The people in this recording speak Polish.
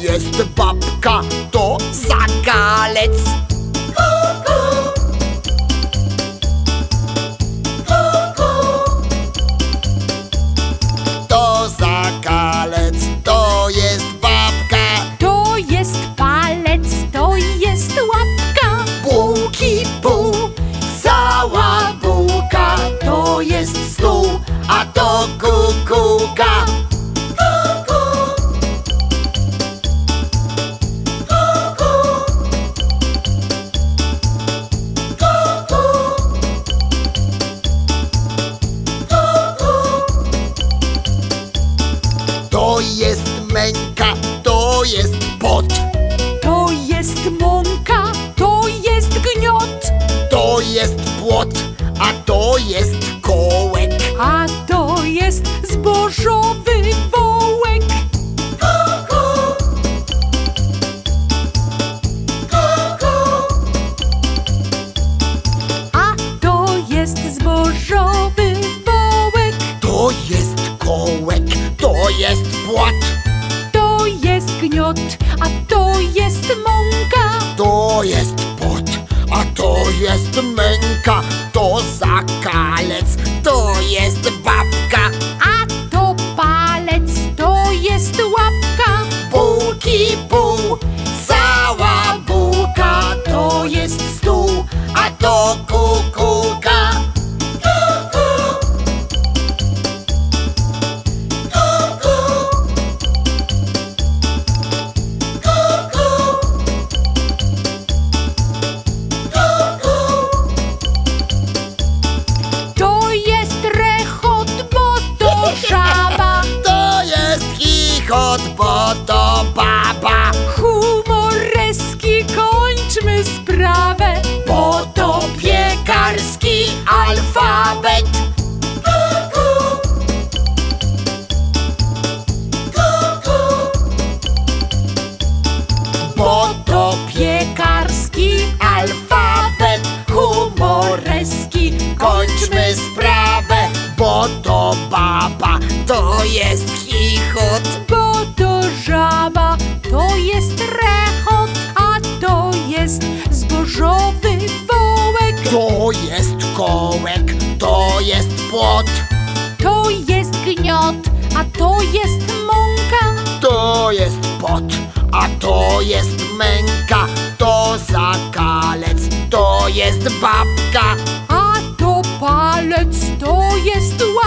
jest babka, to zakalec. To zakalec, to jest babka. To jest palec, to jest łapka. Bułki, pół, cała bułka. To jest stół, a to kukułka. Jest płot, a to jest kołek. A to jest zbożowy wołek. A to jest zbożowy wołek. To jest kołek, to jest płot. To jest gniot, a to jest mąka. To jest jest męka. To zakalec, to jest babka. A to palec, to jest łapka. Bułki pół, cała bułka. To jest stół, a to kukułka. Alfabet. Humoreski, kończmy sprawę. Bo to baba, to jest chichot. Bo to żaba, to jest rechot, a to jest zbożowy wołek. To jest kołek, to jest płot. To jest gniot, a to jest mąka. To jest pot, a to jest męka, to to jest babka. A to palec, to jest łapka.